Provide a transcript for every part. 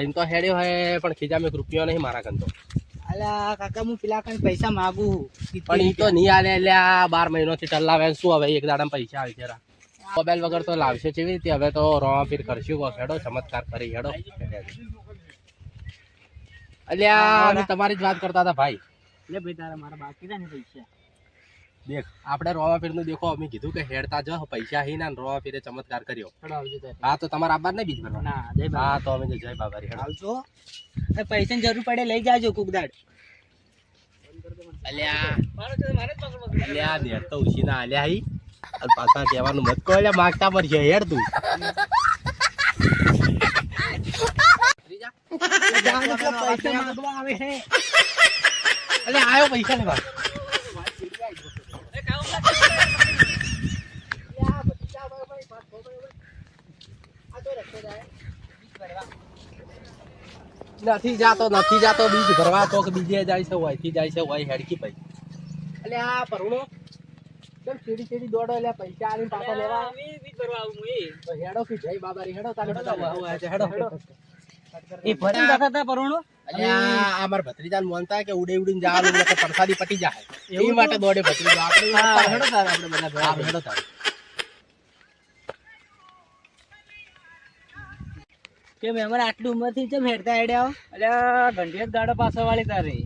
લઈને તો હેડ્યો હે પણ ખીજામાં એક રૂપિયો નહીં મારા કંતો અલ્યા કાકા હું પેલા કઈ પૈસા માગું પણ ઈ તો નહીં આલે આ બાર મહિનોથી ટલ્લાવે શું હવે એક દાડામાં પૈસા આવી જરા. મોબાઈલ વગર તો લાવશે કેવી રીતે હવે તો રોવા ફીર કરશું કોક હેડો ચમત્કાર કરી હેડો. અલ્યા તમારી જ વાત કરતા હતા ભાઈ. લે ભાઈ તારા મારા બાકી ને પૈસા. દેખ આપણે રોવા ફેરનું દેખો અમે કીધું કે હેડતા જો પૈસા હી ના રોવા ફેરે ચમત્કાર કર્યો. હા તો તમારા આબાદ ને બીજ ભરવા? ના જય બાબા. હા તો અમે જય બાબા રે આવજો. એ પૈસાની જરૂર પડે લઈ જાજો કુકદાડ અલ્યા. અલ્યા નેર તો ઉછીના આલ્યા હી. અને પાછા કહેવાનું મત કહો એટલે માગતા પર છે હેડ તું. પૈસા માંગવા આવે છે અલે આયો પૈસા લેવા. નથી જાતો નથી જાતો બીજ ભરવા તો કે બીજે જાય છે ઓયથી જાય છે હોય હેડકી ભાઈ એટલે આ પરુણો કેમ સીડી સીડી દોડો એટલે પૈસા આવીને પાછા લેવા? તો હેડો કે જય બાબા રે હેડો તારે છે હેડો. એ ભરી હતા પરુણો અલ્યા આ મોનતા કે ઉડે ઉડીને જવાનું પરસાદી પટી જાય એ માટે દોડે ભત્રીજો. આપણે હા, હેડો હેડો તારે આપણે બધા ભેગા હા, હેડો તારે. આટલી ઉંમરથી ચમ હેડતા હેડ્યા અલ્યા ઘંટિયા ગાડો પાછળ વાળી તારી.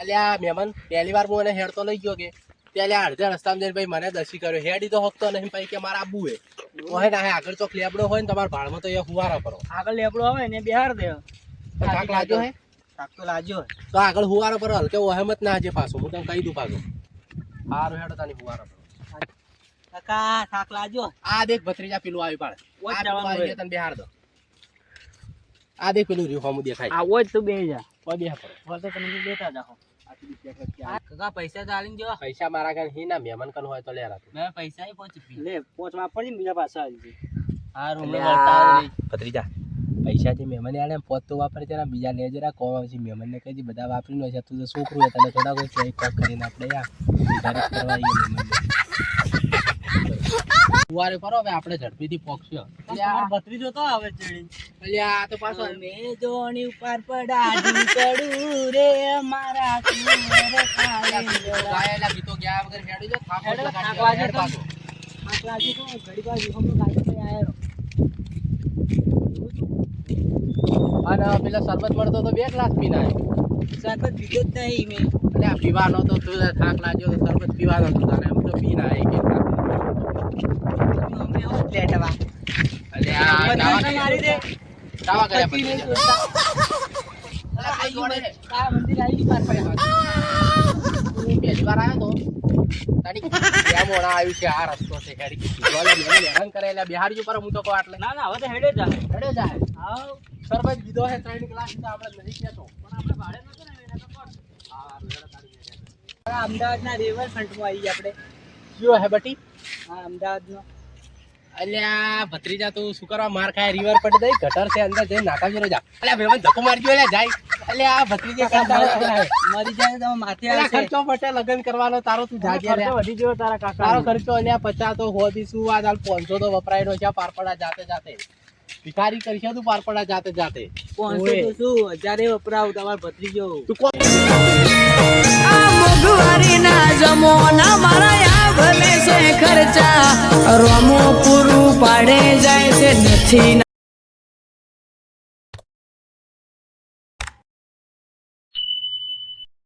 અલ્યા મેમન પહેલી વાર હું એને હેડતો લઈ ગયો કે. પેલા અડધા રસ્તામાં જઈને ભાઈ મને દસી કર્યો. હેડી તો હકતો નહીં ભાઈ કે મારા આબુ હે ઓહે ના આગળ ચોક લેબડો હોય ને તમારા ભાડમાં તો એ હુવારા કરો આગળ લેબડો આવે ને બિહાર દે. કાક લાજો હે? કાક તો લાજો તો આગળ હુવારો પર હલકે ઓહેમત ના જે પાછો? હું તમને કહી દઉં પાછો. હારું હેડો તાની હુવારો પર. કાકા થાક લાજો આ દેખ ભત્રીજા પેલું આવી પાડે. ઓય આ જવાનું હોય. તને બેહાર દો આ દેખ પેલું રહ્યું હોમું દેખાય. આવો જ તું બે જા. ઓ બે પર તો તમે બેઠા જાઓ કાકા પૈસા ચાલીને જો પૈસા મારા હી ના મહેમાન કન હોય તો લે રાખ મેં પૈસા ય પહોંચી લે પોચ વાપરજે ને બીજા પાછા આવી આ પૈસા જે મહેમાન આલે ને પોત તો વાપરે છે બીજા લે જરા કોમ આવશે મહેમાનને કહી બધા વાપરી નો છે તું તો છોકરું તને થોડા કોઈ ચોઈ કોક કરીને આપણે યાર સુધારી કરવા આવીએ મહેમાનને કરો હવે આપણે ઝડપીથી પોક્ષ્યો તમારો ભત્રીજો તો આવે ચડી અલ્યા આ તો પાછો મે જોણી ઉપર પડાડું કડું રે મારા કુંવર કાળિંદડા. ગાયેલા ગીતો ગયા વગર હેડી જો થાક હેડો. પાછો. થાક લાગી તો ઘડી વાર વિહોમો ગાડી પર આયો. અને પેલા શરબત મળતો તો બે ગ્લાસ પીને શરબત પીધો જ નહીં મેં એટલે આ પીવાનો તો તું થાક લાગ્યો તો શરબત પીવાનો તો તારે એમ તો પીને આવી કે લેટવા. એટલે આ દાવા મારી દે. દાવા કર્યા પછી જોતા. અલા, આ ઈ મને- આ મંદિર આવી પાર પડ્યા. હું પહેલી વાર આવ્યો તો. તારી ત્યાં મોડા આવ્યું છે આ રસ્તો છે મેં હેરાન કરેલા બિહારી ઉપર હું તો કહું એટલે ના ના હવે તો હેડે જાય હેડે જાય હા શરબત કીધો છે ત્રણ તો આપણે નહીં કહેતો. પણ આપણે ભાડે નતો ને એને તો? હા અમદાવાદના રિવરફ્રન્ટમાં આવી આપણે. કયો હે બટી? હા અમદાવાદનો. અલ્યા ભત્રીજા તું શું કરવા માર ખાય? રિવર પડી દઈ ગટર છે અંદર જઈ નાકા જેલો જા. અલ્યા ભાઈ ધક્કો મારજો અલ્યા જાય. અલ્યા આ ભત્રીજે આવે મરી જાય તો માથે અલ્યા ખર્ચો પટે લગન કરવાનો તારો તું જાજે ખર્ચો વધી ગયો તારા કાકા તારો ખર્ચો અલ્યા પચાસ તો હોતી શું આ હાલ પાંચસો તો વપરાયેલો છે પારપડા જાતે જાતે. ભિખારી કરશે તું પારપડા જાતે જાતે. પાંચસો તો શું હજારે વપરાવ તમાર ભત્રીજો. તું કોણ? આ મોંઘવારીના ના જમો ના ભલે છે ખર્ચા. રોમો પૂરું પાડે જાય છે નથી